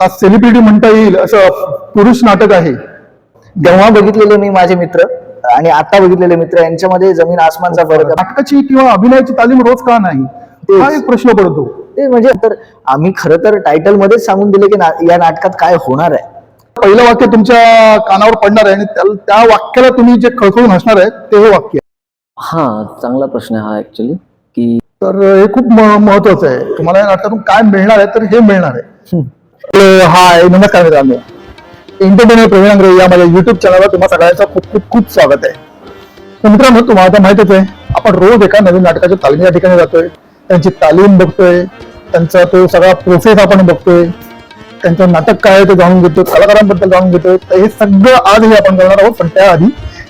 Celebrity म्हणता येईल असं पुरुष नाटक आहे. तेव्हा बघितलेले मी माझे मित्र आणि आता बघितलेले मित्र यांच्यामध्ये जमीन आसमानचा फरक आहे. नाटकाची किंवा अभिनयाची तालीम रोज का नाही. हा एक प्रश्न पडतो. ते म्हणजे तर आम्ही खरं तर टायटल मध्येच सांगून दिले की ना- या नाटकात काय होणार आहे. पहिलं वाक्य तुमच्या कानावर पडणार आहे आणि त्या- त्या वाक्याला तुम्ही जे खळखळून हसणार आहे ते हे वाक्य आहे. हा चांगला प्रश्न आहे हा ऍक्च्युली की तर हे खूप महत्वाचं आहे. तुम्हाला या नाटकातून काय मिळणार आहे तर हे मिळणार आहे. हाय नमस्कार मित्रांनो. एंटरटेनर प्रवीण अंग्रे या माझ्या युट्यूब चॅनलवर तुम्हाला सगळ्यांचं खूप खूप खूप स्वागत आहे. तर मित्रांनो तुम्हाला तर माहितीच आहे आपण रोज एका नवीन नाटकाच्या तालमी ठिकाणी जातोय. त्यांची तालीम बघतोय त्यांचा तो सगळा प्रोसेस आपण बघतोय. त्यांचं नाटक काय आहे ते जाणून घेतो कलाकारांबद्दल जाणून घेतोय. तर हे सगळं आजही आपण करणार आहोत. पण त्याआधी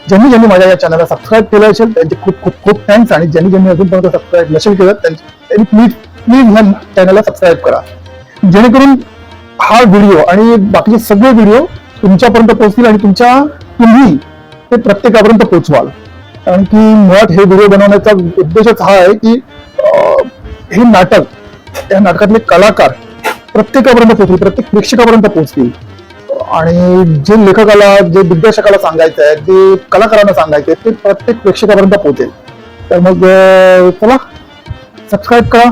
ज्यांनी ज्यांनी माझ्या या चॅनलला सबस्क्राईब केलं असेल त्यांचे खूप खूप खूप थँक्स आणि ज्यांनी ज्यांनी अजूनपर्यंत सबस्क्राईब नसेल केलं त्यांनी प्लीज प्लीज ह्या चॅनलला सबस्क्राईब करा. जेणेकरून हा व्हिडिओ आणि बाकीचे सगळे व्हिडिओ तुमच्यापर्यंत पोहोचतील आणि तुमच्या तुम्ही ते प्रत्येकापर्यंत पोहोचवाल. कारण की मुळात हे व्हिडिओ बनवण्याचा उद्देशच हा आहे की हे नाटक त्या नाटकातले कलाकार प्रत्येकापर्यंत पोहोचतील प्रत्येक प्रेक्षकापर्यंत पोहोचतील. आणि जे लेखकाला जे दिग्दर्शकाला सांगायचं आहे जे कलाकारांना सांगायचं आहे ते प्रत्येक प्रेक्षकापर्यंत पोहोचेल. तर मग चला सबस्क्राईब करा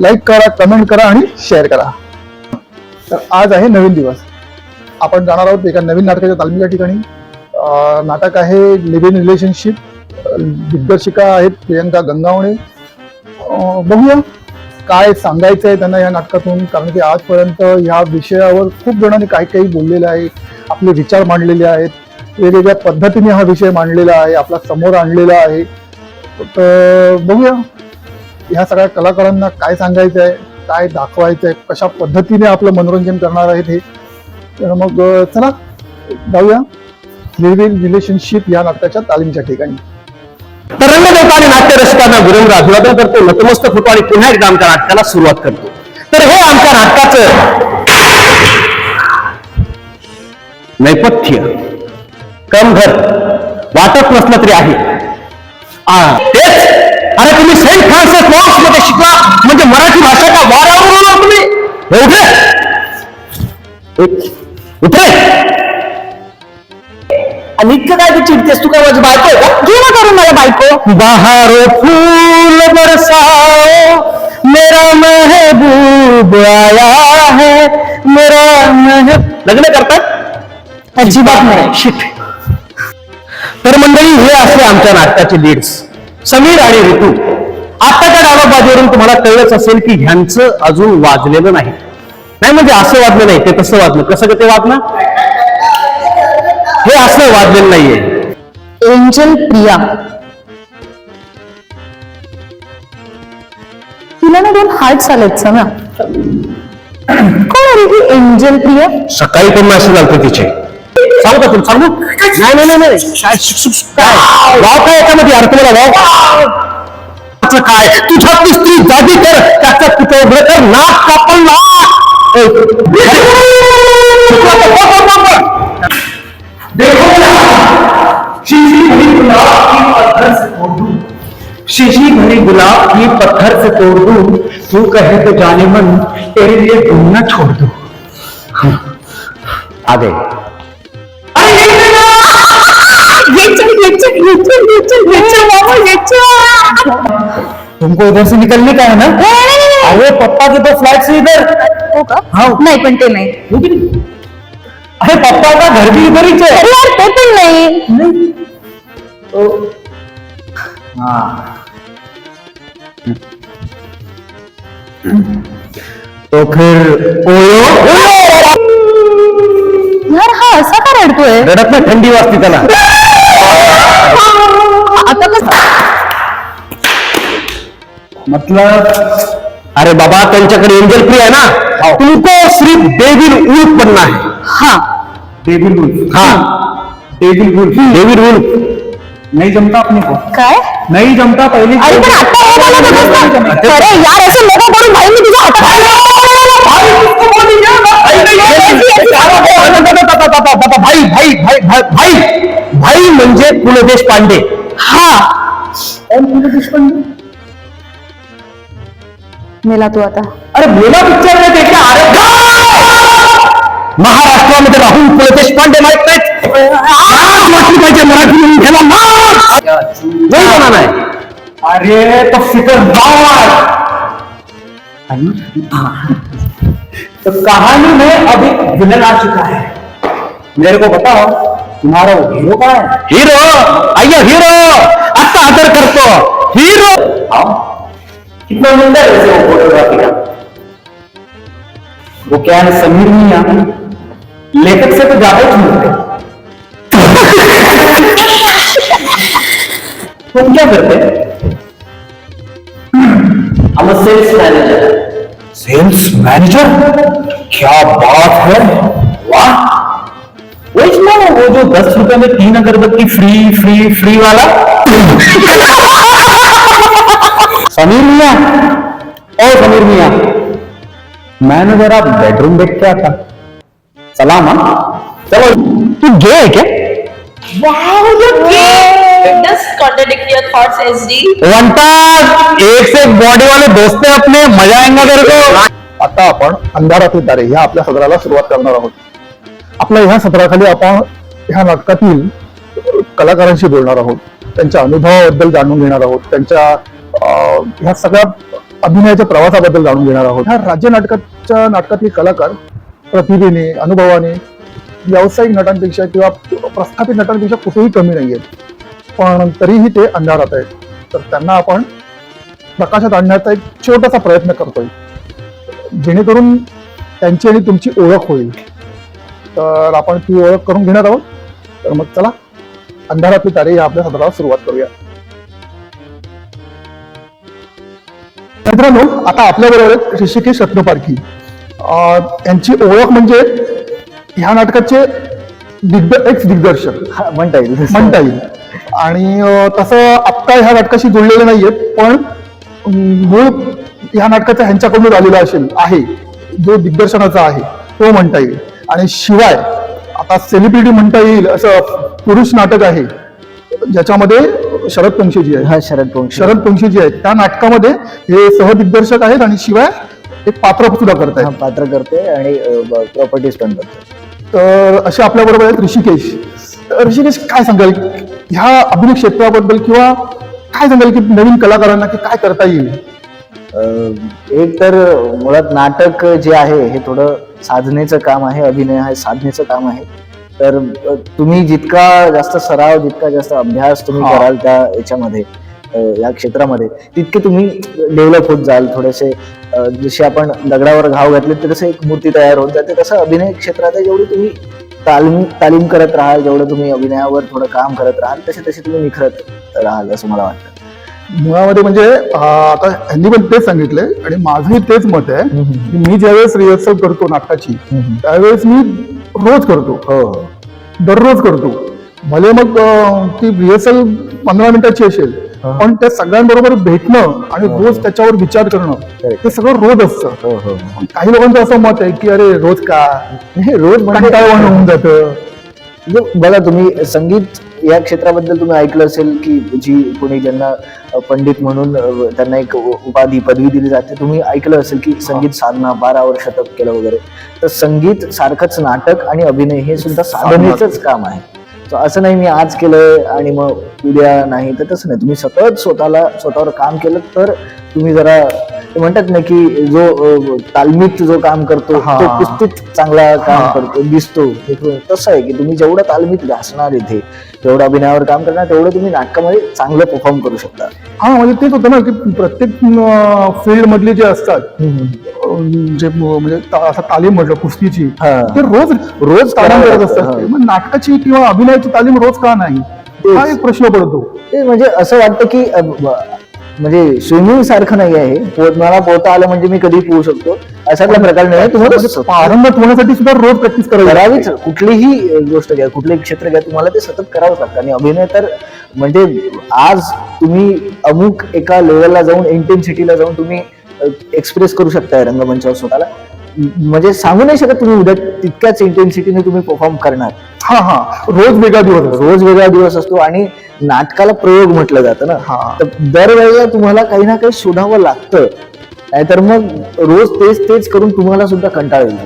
लाईक करा कमेंट करा आणि शेअर करा. तर आज आहे नवीन दिवस. आपण जाणार आहोत एका नवीन नाटकाच्या तालमीच्या ठिकाणी. नाटक आहे लिव्ह इन रिलेशनशिप. दिग्दर्शिका आहेत प्रियंका गंगावणे. बघूया काय सांगायचं आहे त्यांना या नाटकातून कारण की आजपर्यंत ह्या विषयावर खूप जणांनी काही काही बोललेलं आहे आपले विचार मांडलेले आहेत. वेगवेगळ्या पद्धतीने हा विषय मांडलेला आहे आपला समोर आणलेला आहे. तर बघूया ह्या सगळ्या कलाकारांना काय सांगायचं आहे काय दाखवायचं आहे कशा पद्धतीने आपलं मनोरंजन करणार आहेत हे. तर मग चला जाऊया. लिव्हिंग रिलेशनशिप या नाटकाच्या तालीमच्या ठिकाणी. तर आणि नाट्य रसिकांना विरंग अभिवादन करतो नतमस्तक होतो आणि पुन्हा एकदा आमच्या नाटकाला सुरुवात करतो. तर हे आमच्या नाटकाचं नैपथ्य. कमघर. वाटत नसलं तरी आहे. तेच. अरे तुम्ही सेंट फ्रान्सिस मॉर्क्समध्ये शिकला उठे! आणि इतकं काय तू चिडतेस? तू काय माझी बायको आहे का? घे ना करून मला बायको. बहारो फूल बरसाओ मेरा महबूब आया है मेरा महबूब लग्न करतात? अजिबात नाही. शिट. तर मंडळी हे असले आमच्या नाटकाचे लीड्स समीर आणि ऋतू आताच्या डायलॉग तुम्हाला कळलंच असेल की ह्यांचं अजून वाजलेलं नाही. नाही म्हणजे असं वाजलं नाही ते तसं वाजलं. कसं का ते वाजलं? हे असं वाजलेलं नाहीये. एंजल प्रिया. तिला ना दोन हार्ट आलेत ना. कोण आहे ही एंजल प्रिया? सकाळी पण मेसेज आलते तिचे? सांगू का तुला? सांगू? नाही नाही नाही, नाही. काय? वाव काय याच्यामध्ये यार? तुम्हाला वाव असं काय तुझ्या ती स्त्री जागी कर त्याचा तुझं उघडं कर नाक कापल नाक. देखो शीशी भरी गुलाब की पत्थर से तोड़ दूँ। शीशी भरी गुलाब की पत्थर से तोड़ दूँ। तू कहे तो जाने मन तेरे लिए घूमना छोड़ दूँ। हाँ, आ गए तुमको इधर से निकलने का है ना? अरे पप्पा के तो फ्लैट से इधर। हो का हाँ। नाही पण ते नाही। अरे पप्पा का घर भी इधर ही अरे यार ते पण नाही। हाँ। तो फिर ओयो। यार हा असा का रडतोय? रडत ना थंडी वाजते त्याला। आता कसं मतलब अरे बाबा त्यांच्याकडे एंजल फ्री आहे ना तुमको सिर्फ़ डेविल उल्फ बनना है हा डेविल उल्फ हाँ डेविल उल्फ डेविल उल्फ नहीं जमता अपने को काय नहीं जमता पहले अरे पण आता हे होतस ना अरे यार असं नको करून भाई मी तुझ्या हातात भाई भाई भाई भाई भाई भाई म्हणजे पु ल देशपांडे हा मेला तू आता. अरे मेला पिक्चर में देखा. अरे महाराष्ट्रामध्ये राहुल पुले देशपांडे माहित नाहीत लाज वाटली पाहिजे मराठी म्हणून घ्यायला. नाही म्हणा नाही. अरे तो सिकंदर तो कहानी में अभी विलन आ चुका है. मेरे को बताओ. तुम्हारा हीरो कहाँ है? हीरो अय्यो हीरो आता आदर करतो हीरो। कितना है वो फोटोग्राफी का? वो क्या है समीर मिया लेखक से तो ज़्यादा ही मिलते तुम क्या करते? हम सेल्स मैनेजर सेल्स मैनेजर क्या बात है? वाह। वो जो दस रुपए में तीन अगरबत्ती फ्री फ्री फ्री वाला। समीर मिया ओ समीर मिया मैंने जरा बेडरूम देख के आता सलाम हाँ चलो तू गे है क्या? You're gay! It does contradict your thoughts, SD. वंटा एक से एक बॉडी वाले दोस्त हैं अपने मज़ा आएगा तेरे को। आता आपण अंधारातील तारे ह्या आपल्या सदराला सुरुवात करणार आहोत. आपल्या ह्या सत्राखाली आपण ह्या नाटकातील कलाकारांशी बोलणार आहोत. त्यांच्या अनुभवाबद्दल जाणून घेणार आहोत. त्यांच्या अं, ह्या सगळ्या अभिनयाच्या प्रवासाबद्दल जाणून घेणार आहोत. ह्या राज्य नाटकाच्या नाटकातील कलाकार प्रतिभेने अनुभवाने व्यावसायिक नटांपेक्षा किंवा प्रस्थापित नटांपेक्षा कुठेही कमी नाही आहेत पण तरीही ते अंधारात आहेत. तर त्यांना आपण प्रकाशात आणण्याचा एक छोटासा प्रयत्न करतोय. जेणेकरून त्यांची आणि तुमची ओळख होईल. तर आपण ती ओळख करून घेणार आहोत. तर मग चला अंधारातली तारे या आपल्या सत्राला सुरुवात करूया. मित्रांनो आता आपल्या बरोबर ऋषिकेश रत्नपारखी. यांची ओळख म्हणजे ह्या नाटकाचे दिग्द एक्स दिग्दर्शक. म्हणता येईल. म्हणता येईल आणि तसं आत्ता ह्या नाटकाशी जुळलेले नाहीयेत पण मूळ ह्या नाटकाचा ह्यांच्याकडून आलेला असेल आहे. जो दिग्दर्शनाचा आहे तो म्हणता येईल आणि शिवाय आता सेलिब्रिटी म्हणता येईल असं पुरुष नाटक आहे. ज्याच्यामध्ये शरद पंक्षीजी आहे हा शरद पंक्ष शरद पंक्षीजी आहेत. त्या नाटकामध्ये हे सहदिग्दर्शक आहेत आणि शिवाय एक पात्र सुद्धा करत हा आहेत पात्र करते आणि प्रॉपर्टीज पण करते. तर असे आपल्या बरोबर आहेत ऋषिकेश. ऋषिकेश काय सांगाल? ह्या अभिनय क्षेत्राबद्दल किंवा काय सांगाल की नवीन कलाकारांना की काय करता येईल? एक तर मुळात नाटक जे आहे हे थोडं साधनेचं काम आहे अभिनय हे साधनेचं काम आहे. तर तुम्ही जितका जास्त सराव जितका जास्त अभ्यास तुम्ही. कराल त्या याच्यामध्ये या क्षेत्रामध्ये तितके तुम्ही डेव्हलप होत जाल थोडेसे. जसे आपण दगडावर घाव घातले तर तसं एक मूर्ती तयार होत जाते. तसं अभिनय क्षेत्रात जेवढी तुम्ही तालीम तालीम करत राहाल जेवढं तुम्ही अभिनयावर थोडं काम करत राहाल तसे तसे तुम्ही निखरत राहाल असं मला वाटतं. मुळामध्ये म्हणजे आता ह्यांनी पण तेच सांगितलंय आणि माझंही तेच मत आहे की मी ज्यावेळेस रिहर्सल करतो नाटकाची त्यावेळेस मी रोज करतो. हो. हो दररोज करतो. भले मग ती रिहर्सल पंधरा मिनिटाची असेल पण त्या सगळ्यांबरोबर भेटणं आणि रोज त्याच्यावर विचार करणं. ते सगळं रोज असतं. हो हो. काही लोकांचं असं मत आहे की अरे रोज का? रोज म्हणजे होऊन जातं. बघा तुम्ही संगीत या क्षेत्राबद्दल तुम्ही ऐकलं असेल की जी कोणी ज्यांना पंडित म्हणून त्यांना एक उपाधी पदवी दिली जाते तुम्ही ऐकलं असेल की संगीत साधना बारा वर्ष तप केलं वगैरे तर संगीत सारखंच नाटक आणि अभिनय हे सुद्धा साधनेचंच काम आहे. So असं नाही मी आज केलंय आणि मग उद्या नाही तर तसं नाही. तुम्ही सतत स्वतःला स्वतःवर काम केलं तर तुम्ही जरा म्हणतात ना की जो तालमीत जो काम करतो हा. तो कुस्तीत चांगला काम. करतो दिसतो तसं आहे की तुम्ही जेवढं तालमीत घासणार इथे जेवढं अभिनयावर काम करणार तेवढं तुम्ही नाटकामध्ये चांगलं परफॉर्म करू शकता हा म्हणजे तेच होतं ना की प्रत्येक फील्ड मधले जे असतात जे म्हणजे असं तालीम म्हटलं कुस्तीची. ते रोज रोज तालीम करावं करत असतात. मग नाटकाची किंवा अभिनयाची तालीम रोज का नाही हा एक प्रश्न पडतो ते म्हणजे असं वाटतं की म्हणजे स्विमिंग सारखं नाही आहे. मला पोहता आलं म्हणजे मी कधी पोहू शकतो. अशातला प्रकार नाही. तुम्हाला पारंगत होण्यासाठी सुद्धा रोज प्रॅक्टिस. करावीच. कुठलीही गोष्ट घ्या कुठलंही क्षेत्र घ्या तुम्हाला ते सतत करावंच लागतं. आणि अभिनय तर म्हणजे आज तुम्ही अमुक एका लेवलला जाऊन इंटेन्सिटीला जाऊन तुम्ही एक्सप्रेस करू शकताय रंगमंचावर स्वतःला. म्हणजे सांगू नाही शकत तुम्ही उद्या तितक्याच इंटेन्सिटीने तुम्ही परफॉर्म करणार. हा हा. रोज वेगळा दिवस असतो. रोज वेगळा दिवस असतो. आणि नाटकाला प्रयोग म्हटलं जातं ना. हा. तर दरवेळेला तुम्हाला काही ना काही शोधावं लागतं. नाहीतर मग रोज तेच तेच करून तुम्हाला सुद्धा कंटाळ येईल.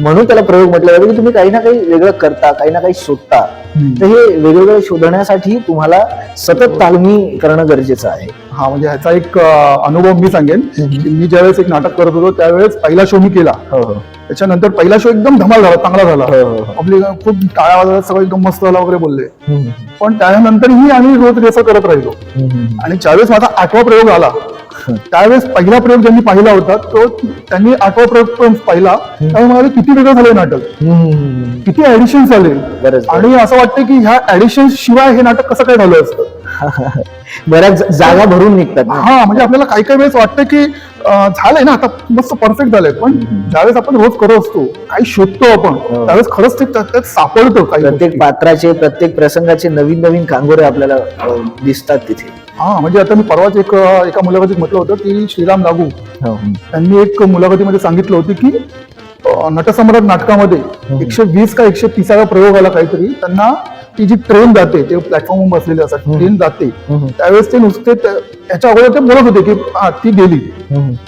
म्हणून त्याला प्रयोग म्हटलं जातं की तुम्ही काही ना काही वेगळं करता काही ना काही शोधता. तर हे वेगवेगळं शोधण्यासाठी तुम्हाला सतत तालमी करणं गरजेचं आहे. हा म्हणजे ह्याचा एक अनुभव मी सांगेन. की मी ज्यावेळेस एक नाटक करत होतो त्यावेळेस पहिला शो मी केला. हो हो. त्याच्यानंतर पहिला शो एकदम धमाल झाला चांगला झाला. हो. आपली खूप टाळ्या वाजवत सगळं एकदम मस्त झाला वगैरे बोलले. पण त्यानंतरही आम्ही रोज रिहर्सल करत राहिलो. आणि ज्यावेळेस माझा आठवा प्रयोग आला त्यावेळेस पहिला प्रयोग ज्यांनी पाहिला होता तो त्यांनी आठवा प्रयोग पाहिला. त्यामुळे मला किती वेगळं झालं नाटक. किती ऍडिशन्स आले. बरंच. आणि असं वाटतं की ह्या ऍडिशन शिवाय हे नाटक कसं काय झालं असतं? बऱ्याच जागा भरून निघतात हा म्हणजे आपल्याला काही काही वेळेस वाटतं की झालंय ना आता मस्त परफेक्ट झालंय. पण ज्यावेळेस आपण रोज करत असतो काही शोधतो आपण त्यावेळेस खरंच ते त्यात सापडतं काही प्रत्येक. पात्राचे प्रत्येक प्रसंगाचे नवीन नवीन कांगोरे आपल्याला दिसतात तिथे. हा म्हणजे आता मी परवाच एक एका मुलाखतीत म्हटलं होतं की श्रीराम लागू. त्यांनी एक मुलाखतीमध्ये सांगितलं होतं की नटसम्राट नाटकामध्ये एकशे वीस का एकशे तिसाव्या प्रयोग आला काहीतरी त्यांना ती जी ट्रेन जाते ते प्लॅटफॉर्म बसलेले असतात ट्रेन जाते त्यावेळेस ते नुसते त्याच्या अगोदर ते बोलत होते की हा ती गेली.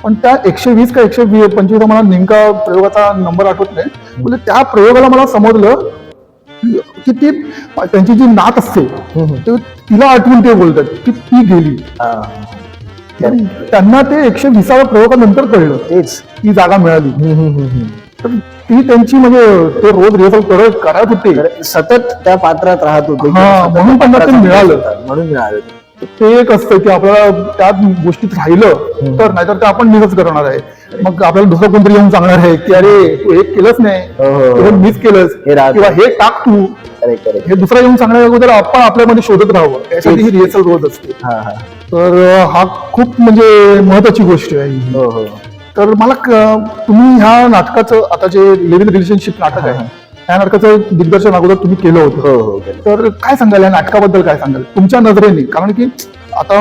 पण त्या एकशे वीस का एकशे पंचवीस मला नेमका प्रयोगाचा नंबर आठवत नाही. म्हणजे त्या प्रयोगाला मला समजलं की ती त्यांची जी नात असते ते तिला आठवून ते बोलतात की ती गेली. त्यांना ते एकशे विसाव्या प्रयोगानंतर कळलं तेच. ती जागा मिळाली. तर ती त्यांची म्हणजे ते रोज रिहर्सल करत करत होते. सतत त्या पात्रात राहत होते. हा, म्हणून त्यांना ते मिळालं. म्हणून मिळालं ते. एक असतं की आपल्याला त्या गोष्टीत राहिलं तर नाहीतर ते आपण मिसच करणार आहे. मग आपल्याला दुसरं कोणतरी येऊन सांगणार आहे की अरे तू हे केलंच नाही हो, हो, हो. हे मिस केलंस हे राहतं. किंवा हे टाक तू. करेक्ट करेक्ट हे दुसरा येऊन सांगण्या अगोदर आपण आपल्यामध्ये शोधत राहावं. यासाठी ही रिहर्सल रोज असते. हा हा. तर अं, हा खूप म्हणजे महत्वाची गोष्ट आहे ही. हो हो. तर मला क- तुम्ही ह्या नाटकाचं आता जे लिव्हिंग रिलेशनशिप नाटक आहे या नाटकाचं दिग्दर्शन अगोदर तुम्ही केलं होतं. हो हो. तर काय सांगाल या नाटकाबद्दल काय सांगाल? तुमच्या नजरेने कारण की आता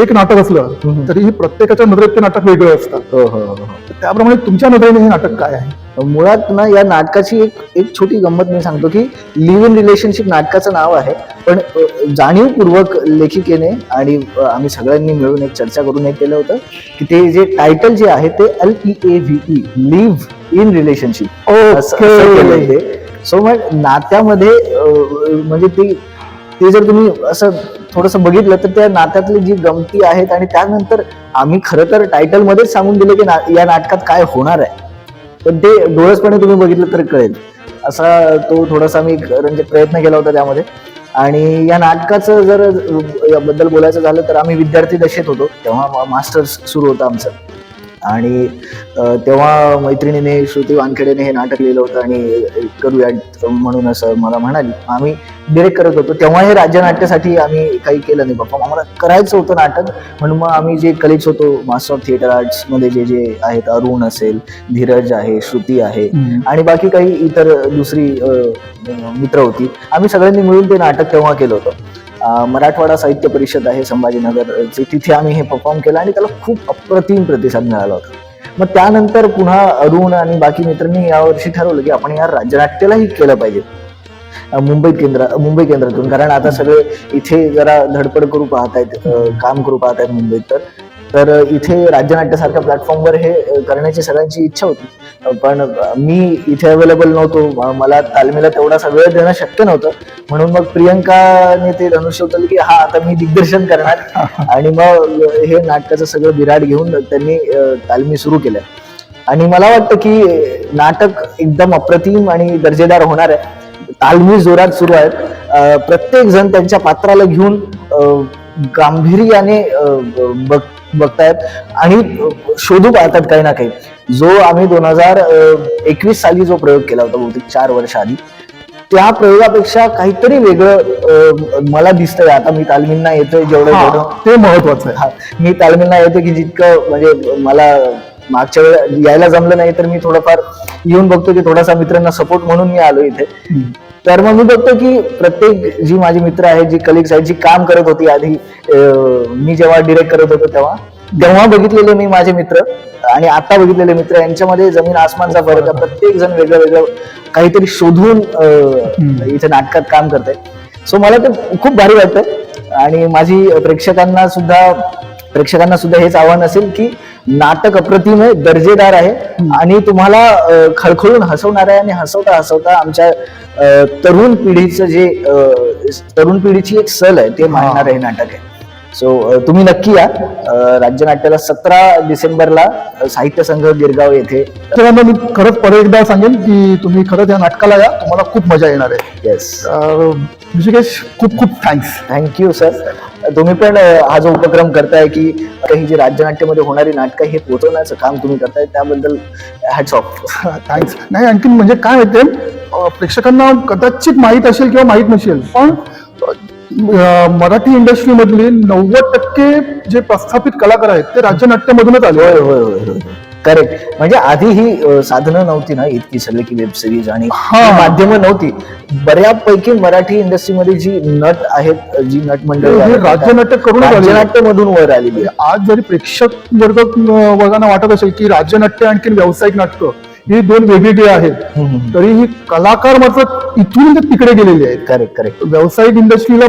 एक नाटक असलं तरी प्रत्येकाच्या नजरेत ते नाटक वेगळं असतं. हो हो हो हो. त्याप्रमाणे तुमच्या नजरेने हे नाटक काय आहे? मुळात ना या नाटकाची एक एक छोटी गंमत मी सांगतो की लिव्ह इन रिलेशनशिप नाटकाचं नाव आहे. पण जाणीवपूर्वक लेखिकेने आणि आम्ही सगळ्यांनी मिळून एक चर्चा करून एक केलं होतं की ते जे टायटल जे आहे ते L E A V E live in relationship. So मग नात्यामध्ये म्हणजे ती ते जर तुम्ही असं थोडस बघितलं तर त्या नात्यातली जी गमती आहेत आणि त्यानंतर आम्ही खरं तर टायटल मध्येच सांगून दिले की ना- या नाटकात काय होणार आहे. पण ते डोळसपणे तुम्ही बघितलं तर कळेल. असा तो थोडासा मी म्हणजे प्रयत्न केला होता त्यामध्ये. आणि या नाटकाचं जर याबद्दल बोलायचं झालं तर आम्ही विद्यार्थी दशेत होतो तेव्हा मास्टर्स सुरू होतं आमचं. आणि तेव्हा मैत्रिणीने श्रुती वानखेडेने हे नाटक लिहिलं होतं आणि अं, करूयात म्हणून असं मला म्हणाली. आम्ही डिरेक्ट करत होतो. तेव्हा हे राज्य नाट्यासाठी आम्ही काही केलं नाही बाप्पा. आम्हाला करायचं होतं नाटक म्हणून मग आम्ही जे कलिग्स होतो मास्टर ऑफ थिएटर आर्ट्समध्ये जे जे आहेत अरुण असेल धीरज आहे श्रुती आहे आणि बाकी काही इतर दुसरी मित्र होती. आम्ही सगळ्यांनी मिळून ते नाटक तेव्हा केलं होतं. मराठवाडा साहित्य परिषद आहे संभाजीनगरचे तिथे आम्ही हे परफॉर्म केलं आणि त्याला खूप अप्रतिम प्रतिसाद मिळाला होता. मग त्यानंतर पुन्हा अरुण आणि बाकी मित्रांनी यावर्षी ठरवलं की आपण या राज्यनाट्यालाही केलं पाहिजे. मुंबई केंद्र मुंबई केंद्रातून. कारण आता सगळे इथे जरा धडपड करू पाहत आहेत काम करू पाहत आहेत मुंबईत तर. तर इथे राज्यनाट्यासारख्या प्लॅटफॉर्मवर हे करण्याची सगळ्यांची इच्छा होती. पण मी इथे अवेलेबल नव्हतो. मला तालमीला तेवढासा वेळ देणं शक्य नव्हतं. म्हणून मग प्रियंकाने ते धनुष्य उचललं की हा आता मी दिग्दर्शन करणार. आणि मग हे नाटकाचं सगळं विराट घेऊन त्यांनी तालमी सुरू केल्या. आणि मला वाटतं की नाटक एकदम अप्रतिम आणि दर्जेदार होणार आहे. तालमी जोरात सुरू आहेत. प्रत्येक जण त्यांच्या पात्राला घेऊन गांभीर्याने बघ बघतायत. आणि शोधू पाहतात काही ना काही. जो आम्ही दोन हजार एकवीस साली जो प्रयोग केला होता बहुतेक चार वर्ष आधी त्या प्रयोगापेक्षा काहीतरी वेगळं मला दिसतंय. आता मी तालमींना येतोय जेवढं जेवढं ते महत्वाचं आहे. हा, मी तालमीला येतो की जितकं म्हणजे मला मागच्या वेळेला यायला जमलं नाही तर मी थोडंफार येऊन बघतो की थोडासा मित्रांना सपोर्ट म्हणून मी आलो इथे. तर मग मी बघतो की प्रत्येक जी माझी मित्र आहेत जी कलिग्स आहेत जी काम करत होती आधी मी जेव्हा डिरेक्ट करत होतो तेव्हा तेव्हा बघितलेले मी माझे मित्र आणि आता बघितलेले मित्र यांच्यामध्ये जमीन आसमानचा फरक आहे. प्रत्येक जण वेगळं वेगळं काहीतरी शोधून इथे नाटकात काम करतंय. सो मला ते खूप भारी वाटतंय. आणि माझी प्रेक्षकांना सुद्धा प्रेक्षकांना सुद्धा हेच आव्हान असेल की नाटक अप्रतिम आहे दर्जेदार आहे आणि तुम्हाला खळखळून हसवणार आहे आणि हसवता हसवता आमच्या तरुण पिढीचं जे तरुण पिढीची एक सल आहे ते मांडणार हे नाटक आहे. सो तुम्ही नक्की या. अं, राज्यनाट्याला सतरा डिसेंबरला साहित्य संघ गिरगाव येथे. सगळ्यांना मी खरंच परत एकदा सांगेन की तुम्ही खरंच या नाटकाला या तुम्हाला खूप मजा येणार आहे. येस ऋषिकेश खूप खूप थँक्स थँक्यू सर तुम्ही पण हा जो उपक्रम करताय की काही जी राज्यनाट्यामध्ये होणारी नाटकं हे पोहोचवण्याचं काम तुम्ही करताय त्याबद्दल हॅट्स ऑफ थँक्स नाही आणखी म्हणजे काय अं, प्रेक्षकांना कदाचित माहीत असेल किंवा माहीत नसेल पण मराठी इंडस्ट्रीमधले नव्वद टक्के जे प्रस्थापित कलाकार आहेत ते राज्यनाट्यामधूनच आले होय होय होय. करेक्ट. म्हणजे आधी ही साधनं नव्हती ना इतकी सगळी की वेब सिरीज आणि माध्यमं नव्हती. बऱ्यापैकी मराठी इंडस्ट्रीमध्ये जी नट आहेत जी नट मंडळी हे आहेत, राज्यनाट्य. राज्यनाट्यमधून वर आलेली आहे. आज जरी प्रेक्षक वर्ग वर्गांना वाटत असेल की राज्यनाट्य आणखी व्यावसायिक नाटकं ही दोन वेगवेगळी आहेत तरी ही कलाकार मात्र इथून तिकडे गेलेले आहेत. Correct correct. व्यावसायिक इंडस्ट्रीला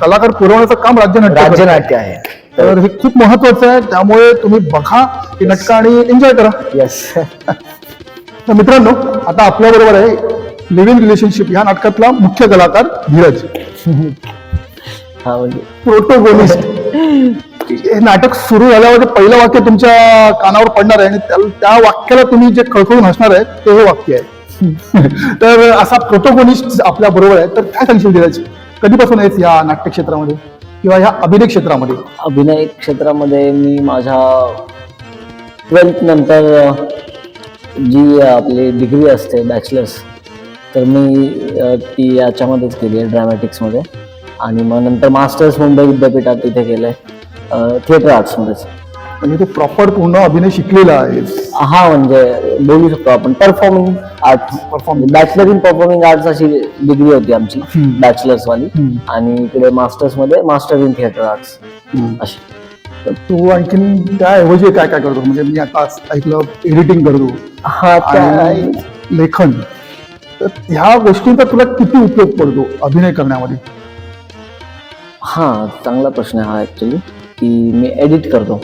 कलाकार पुरवण्याचं काम राज्यनाट्य करतं. राज्यनाट्य आहे. तर हे खूप महत्वाचं आहे. त्यामुळे तुम्ही बघा ही नाटकं आणि एन्जॉय करा. येस तर मित्रांनो आता आपल्या बरोबर आहे लिव्हिंग रिलेशनशिप या नाटकातला मुख्य कलाकार धीरज. हा म्हणजे. प्रोटोगोनिस्ट. हे नाटक सुरू झाल्यावर जे पहिलं वाक्य तुमच्या कानावर पडणार आहे आणि त्या- त्या वाक्याला तुम्ही जे खळखळून हसणार आहे ते हे वाक्य आहे. तर असा प्रोटोगोनिस्ट आपल्या बरोबर आहे. तर काय सांगशील धीरज? कधीपासून आहेस या नाट्य क्षेत्रामध्ये किंवा ह्या अभिनय क्षेत्रामध्ये? अभिनय क्षेत्रामध्ये मी माझ्या ट्वेल्थ नंतर जी आपली डिग्री असते बॅचलर्स तर मी ती याच्यामध्येच केली आहे ड्रॅमॅटिक्समध्ये आणि मग नंतर मास्टर्स मुंबई विद्यापीठात तिथे केलं आहे थिएटर आर्ट्समध्येच म्हणजे तू प्रॉपर पूर्ण अभिनय शिकलेला आहेस हा म्हणजे बोलू शकतो आपण. Performing arts Performing. Bachelor in performing arts अशी डिग्री होती आमची. बॅचलर्स वाली. आणि इकडे मास्टर्समध्ये मास्टर इन थिएटर आर्ट्स अशी. तर तू आणखीन त्याऐवजी काय काय करतो? म्हणजे मी आता ऐकलं एडिटिंग करतो. हा आणि लेखन. तर ह्या गोष्टींचा तुला किती उपयोग पडतो अभिनय करण्यामध्ये? हा चांगला प्रश्न आहे हा ऍक्च्युली की मी एडिट करतो.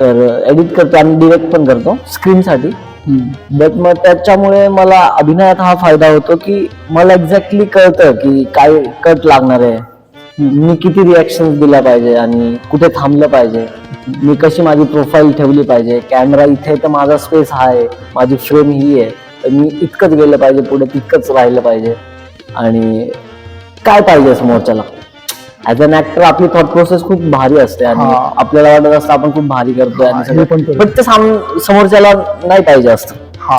तर एडिट करतो आणि डिरेक्ट पण करतो स्क्रीनसाठी बट मग त्याच्यामुळे मला अभिनयात हा फायदा होतो की मला एक्झॅक्टली कळतं की काय कट लागणार आहे. मी किती रिॲक्शन दिल्या पाहिजे आणि कुठे थांबलं पाहिजे. मी कशी माझी प्रोफाईल ठेवली पाहिजे. कॅमेरा इथे तर माझा स्पेस हा आहे. माझी फ्रेम ही आहे. तर मी इतकंच गेलं पाहिजे पुढे तितकंच राहिलं पाहिजे. आणि काय पाहिजे समोरच्याला? ऍज अन ऍक्टर आपली थॉट प्रोसेस खूप भारी असते आणि हा. आपल्याला वाटत असतं आपण खूप भारी करतोय हा, आणि हे पण सगळं. कळतं. पण ते साम- समोरच्याला नाही पाहिजे असतं हा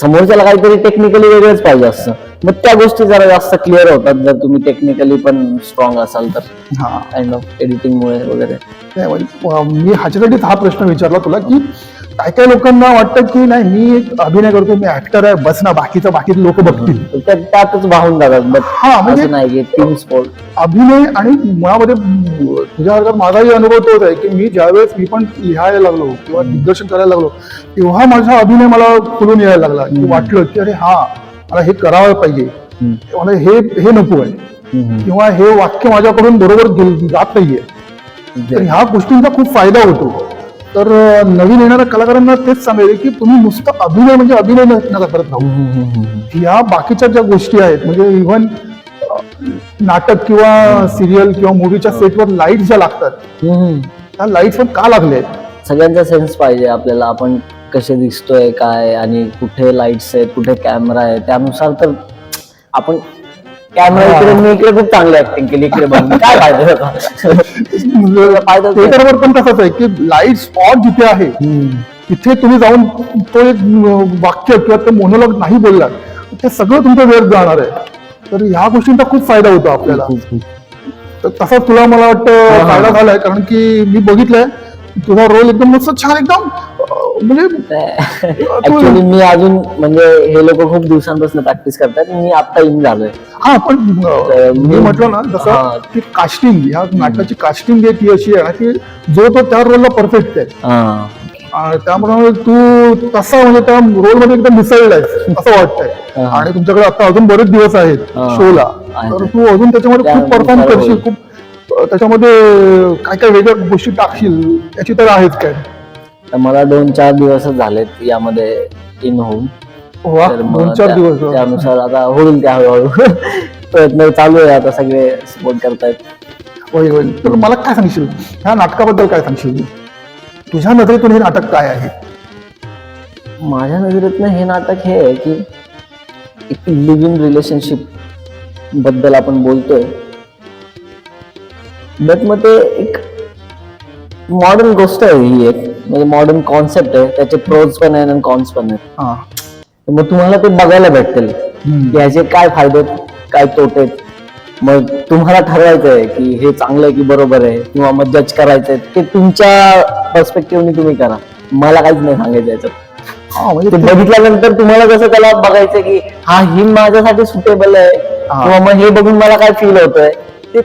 समोरच्याला काहीतरी टेक्निकली वेगळंच पाहिजे असतं मग त्या गोष्टी जरा जास्त क्लिअर होतात जर तुम्ही टेक्निकली पण स्ट्रॉंग असाल तर हा काइंड ऑफ एडिटिंगमुळे वगैरे नाही, म्हणजे, अं, मी ह्याच्यासाठीच हा प्रश्न विचारला तुला की काय काय लोकांना वाटतं की नाही मी एक अभिनय करतो मी ऍक्टर आहे बस ना बाकीचं बाकीचे लोक बघतील. त्या- त्यातच वाहून जातात हा, म्हणजे- नाही टीम स्पोर्ट अभिनय आणि मुळामध्ये तुझ्या वर्गात माझाही अनुभव तोच आहे की मी ज्यावेळेस मी पण लिहायला लागलो किंवा दिग्दर्शन करायला लागलो तेव्हा माझा अभिनय मला खुलून यायला लागला. की वाटलं की अरे हा मला हे करावं पाहिजे. मला हे हे नको आहे. किंवा हे वाक्य माझ्याकडून बरोबर गेल- जात नाहीये. तर ह्या गोष्टींचा खूप फायदा होतो. तर नवीन येणाऱ्या कलाकारांना तेच सांगायचे की तुम्ही नुसतं अभिनय म्हणजे अभिनय नका करत राहू. ह्या बाकीच्या ज्या गोष्टी आहेत म्हणजे इव्हन नाटक किंवा सिरियल किंवा मूवीच्या सेटवर लाइट ज्या लागतात त्या लाईट्स पण का आहेत सगळ्यांचा सेन्स पाहिजे आपल्याला आपण कसे दिसतोय काय आणि कुठे लाईट्स आहेत कुठे कॅमेरा आहे त्यानुसार तर आपण कॅमेरा इकडे मी इकडे खूप चांगली ऍक्टिंग केली इकडे काय फायदा होता? थिएटरवर पण तसंच आहे की लाइट स्पॉट जिथे आहे तिथे तुम्ही जाऊन तो एक वाक्य किंवा ते मोनोलॉग नाही बोललात ते सगळं तुमचं वेळ जाणार आहे. तर ह्या गोष्टींचा खूप फायदा होतो आपल्याला. तर तसा तुला मला वाटतं फायदा झालाय कारण की मी बघितलंय तुझा रोल एकदम मस्त छान एकदम म्हणजे मी अजून म्हणजे हे लोक खूप दिवसांपासून प्रॅक्टिस करतात मी आता इन झालोय हा पण मी म्हटलं ना जसं. की कास्टिंग ह्या नाटकाची कास्टिंग ती अशी आहे ना की जो तो त्या रोलला परफेक्ट आहे हा. त्यामुळे तू तसा म्हणजे त्या रोलमध्ये एकदम मिसळलाय असं वाटतंय. आणि तुमच्याकडे आता अजून बरेच दिवस आहेत. शोला. तर तू अजून त्याच्यामध्ये खूप परफॉर्म करशील. खूप त्याच्यामध्ये काय काय वेगळ्या गोष्टी टाकशील याची तर आहेच काय तर मला दोन चार दिवसच झालेत यामध्ये इन होऊन वा तर मग दोन चार त्या- दिवस त्यानुसार आता होईल त्या हळूहळू. प्रयत्न चालू आहे आता सगळे सपोर्ट करतायत. होईल होईल तर मला काय सांगशील? ह्या नाटकाबद्दल काय सांगशील? तुझ्या नजरेतून हे नाटक काय आहे? माझ्या नजरेतनं हे नाटक हे आहे की एक लिव्हिंग रिलेशनशिपबद्दल आपण बोलतोय. बट मग ते एक मॉडर्न गोष्ट आहे ही एक. म्हणजे मॉडर्न कॉन्सेप्ट आहे त्याचे प्रोज पण आहेत आणि कॉन्स पण आहेत. हा. मग तुम्हाला ते बघायला भेटतील की ह्याचे काय फायदे आहेत, काय तोटे. आहेत. मग तुम्हाला ठरवायचं आहे की हे चांगलं आहे की बरोबर आहे किंवा मग जज करायचं आहे. ते तुमच्या पर्स्पेक्टिव्हने तुम्ही करा. मला काहीच नाही सांगायचं याच्यात. हा म्हणजे ते- बघितल्यानंतर तुम्हाला कसं त्याला बघायचं की हा ही माझ्यासाठी सुटेबल आहे. हा. किंवा मग हे बघून मला काय फील होतंय. ते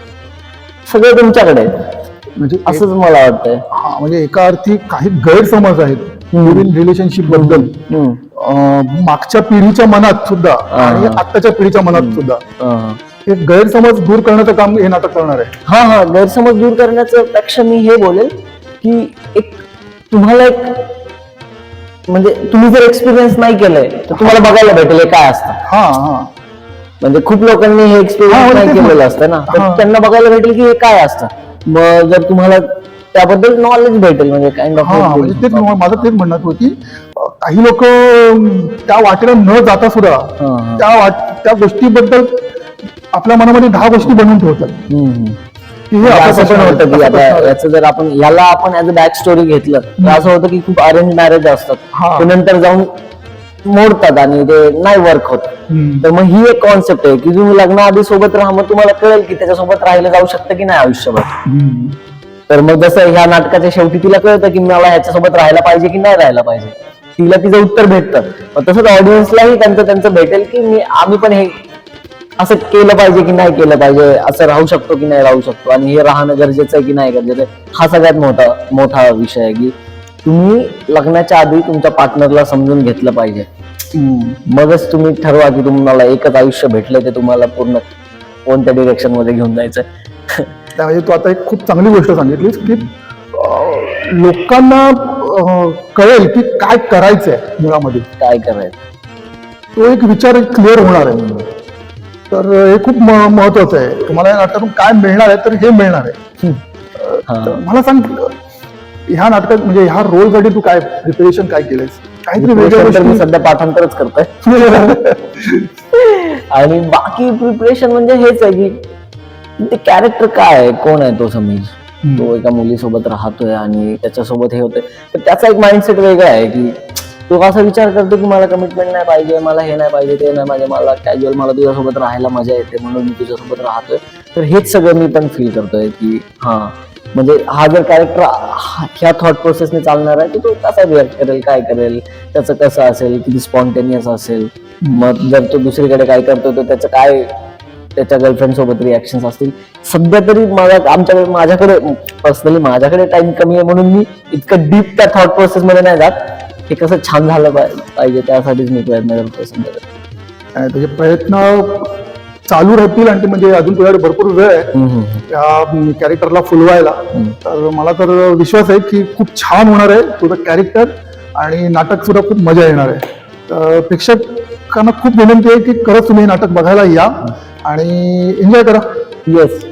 सगळं तुमच्याकडे आहे. म्हणजे असंच मला वाटतंय. हा म्हणजे एका अर्थी काही गैरसमज आहेत. लिव्हिंग रिलेशनशिपबद्दल. अं, मागच्या पिढीच्या मनात सुद्धा आणि आत्ताच्या पिढीच्या मनात सुद्धा हा. हे गैरसमज दूर करण्याचं काम हे नाटक करणार आहे. हा हा. गैरसमज दूर करण्याचं पेक्षा मी हे बोलेल की एक तुम्हाला एक म्हणजे तुम्ही जर एक्सपिरियन्स नाही केलंय तर तुम्हाला बघायला भेटेल हे काय असतं. हा हा. म्हणजे खूप लोकांनी हे हा, एक्सपिरियन्स नाही तेच केलेलं ना. असतं ना. तर हा. त्यांना बघायला भेटेल की हे काय असतं. मग जर तुम्हाला त्याबद्दल नॉलेज भेटेल म्हणजे काइंड हा म्हणजे तेच ऑफ म- माझं तेच म्हणणं होतं काही लोक त्या वाटेला न जाता सुद्धा हा. त्या वाट त्या गोष्टीबद्दल आपल्या मनामध्ये दहा गोष्टी बनवून ठेवतात की हे असं असं पण असणार होतं की आहे, आता असं असणार आहे. याचं जर आपण याला आपण ऍज अ बॅक स्टोरी घेतलं तर असं होतं की खूप अरेंज मॅरेज असतात हा. ते नंतर जाऊन मोडतात आणि ते नाही वर्क होत. तर मग ही एक कॉन्सेप्ट आहे की तुम्ही लग्नाआधी सोबत राहा मग तुम्हाला कळेल की त्याच्यासोबत राहिलं जाऊ शकतं की नाही आयुष्यभर. तर मग जसं ह्या नाटकाच्या शेवटी तिला कळतं की मला ह्याच्यासोबत राहायला पाहिजे की नाही राहायला पाहिजे. तिला तिचं उत्तर भेटतं. मग तसंच ऑडियन्सलाही त्यांचं त्यांचं भेटेल की मी आम्ही पण हे असं केलं पाहिजे की नाही केलं पाहिजे असं राहू शकतो की नाही राहू शकतो. आणि हे राहणं गरजेचं आहे की नाही गरजेचं हा सगळ्यात मोठा मोठा विषय आहे की तुम्ही लग्नाच्या आधी तुमच्या पार्टनरला समजून घेतलं पाहिजे. मगच तुम्ही ठरवा की तुम्हाला एकच आयुष्य भेटलंय ते तुम्हाला पूर्ण कोणत्या डिरेक्शनमध्ये घेऊन जायचं त्यामध्ये तू आता एक खूप चांगली गोष्ट सांगितलीस की लोकांना कळेल की काय करायचंय मुळामध्ये काय करायचं? तो एक विचार क्लिअर होणार आहे तर हे खूप महत्वाचं आहे. तुम्हाला नाटकातून काय मिळणार आहे तर हे मिळणार आहे. मला सांग ह्या नाटकात म्हणजे ह्या रोलसाठी तू काय प्रिपरेशन काय केलंयस काहीतरी वेगळ्या तर मी सध्या पाठांतरच करतोय. आणि बाकी प्रिपरेशन म्हणजे हेच आहे की ते कॅरेक्टर काय आहे? कोण आहे तो समीर? तो एका मुलीसोबत राहतोय आणि त्याच्यासोबत हे होतंय. तर त्याचा एक माइंडसेट वेगळा आहे की तो असा विचार करतो की मला कमिटमेंट नाही पाहिजे मला हे नाही पाहिजे ते नाही पाहिजे मला कॅज्युअल मला तुझ्यासोबत राहायला मजा येते म्हणून मी तुझ्यासोबत राहतोय. तर हेच सगळं मी पण फील करतोय की हा म्हणजे हा जर कॅरेक्टर ह्या थॉट प्रोसेसने चालणार आहे तर तो कसा रिॲक्ट करेल काय करेल त्याचं कसं असेल किती स्पॉन्टेनियस असेल? मग जर तो दुसरीकडे काय करतो तर त्याचं काय त्याच्या गर्लफ्रेंड सोबत रिॲक्शन असतील? सध्या तरी मला आमच्याकडे माझ्याकडे पर्सनली माझ्याकडे टाइम कमी आहे म्हणून मी इतकं डीप त्या थॉट प्रोसेस मध्ये नाही जात. हे कसं छान झालं पाहिजे त्यासाठीच मी प्रयत्न करतो सध्या तुझे प्रयत्न चालू राहतील आणि ते म्हणजे अजून तुझ्याकडे भरपूर वेळ आहे. त्या कॅरेक्टरला फुलवायला. तर मला तर विश्वास आहे की खूप छान होणार आहे तुझं कॅरेक्टर आणि नाटक सुद्धा खूप मजा येणार आहे. तर प्रेक्षकांना खूप विनंती आहे की खरंच तुम्ही नाटक बघायला या आणि एन्जॉय करा. येस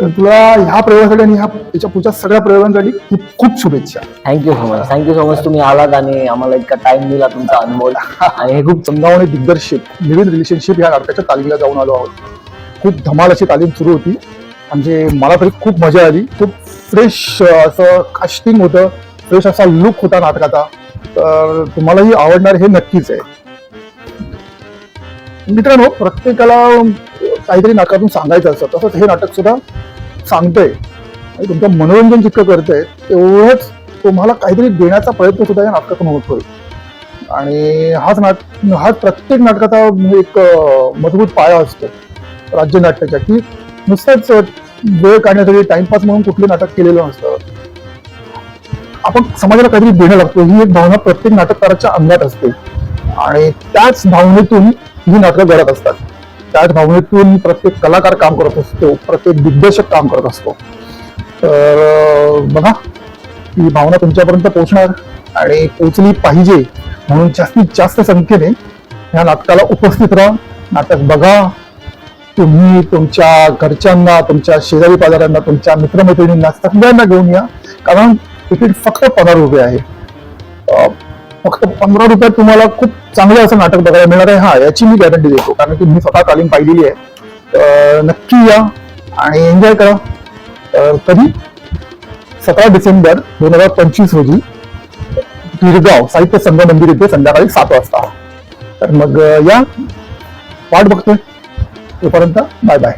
तुला ह्या प्रयोगासाठी आणि ह्या याच्या पुढच्या सगळ्या प्रयोगांसाठी खूप खूप शुभेच्छा. Thank you so much thank you so much तुम्ही आलात आणि आम्हाला इतका टाइम दिला तुमचा अनुभव. आणि हे खूप समजावणे दिग्दर्शित लिव्हिंग रिलेशनशिप या नाटकाच्या तालीमीला जाऊन आलो आहोत. खूप धमाल अशी तालीम सुरू होती. म्हणजे मला तरी खूप मजा आली. खूप फ्रेश असं कास्टिंग होतं. फ्रेश असा लुक होता नाटकाचा. तर तुम्हालाही आवडणार हे नक्कीच आहे. मित्रांनो प्रत्येकाला काहीतरी नाटकातून सांगायचं असतं. तसंच हे नाटक सुद्धा सांगतंय. आणि तुमचं मनोरंजन जितकं करतंय तेवढंच तुम्हाला काहीतरी देण्याचा प्रयत्न सुद्धा या नाटकातून होतोय. आणि हाच नाट हाच प्रत्येक नाटकाचा एक मजबूत पाया असतो राज्य नाट्याच्या की नुसतंच वेळ काढण्यासाठी टाइमपास म्हणून कुठले नाटक केलेलं नसतं. आपण समाजाला काहीतरी देणं लागतो ही एक भावना प्रत्येक नाटककाराच्या अंगात असते. आणि त्याच भावनेतून ही नाटकं घडत असतात. त्याच भावनेतून प्रत्येक कलाकार काम करत असतो प्रत्येक दिग्दर्शक काम करत असतो. तर बघा ही भावना तुमच्यापर्यंत पोहोचणार आणि पोचली पाहिजे म्हणून जास्तीत जास्त संख्येने ह्या नाटकाला उपस्थित राहा. नाटक बघा. तुम्ही तुमच्या घरच्यांना तुमच्या शेजारी पाजाऱ्यांना तुमच्या मित्रमैत्रिणींना सगळ्यांना घेऊन या. कारण तिकीट फक्त पंधरा रुपये आहे. अं, फक्त पंधरा रुपयात तुम्हाला खूप चांगलं असं नाटक बघायला मिळणार आहे. हा याची मी गॅरंटी देतो. कारण की मी स्वतः तालीम पाहिलेली आहे. नक्की या आणि एन्जॉय करा. तर कधी सतरा डिसेंबर दोन हजार पंचवीस रोजी गिरगाव साहित्य संघ मंदिर येथे संध्याकाळी सात वाजता. तर मग या. वाट बघतोय. तोपर्यंत बाय बाय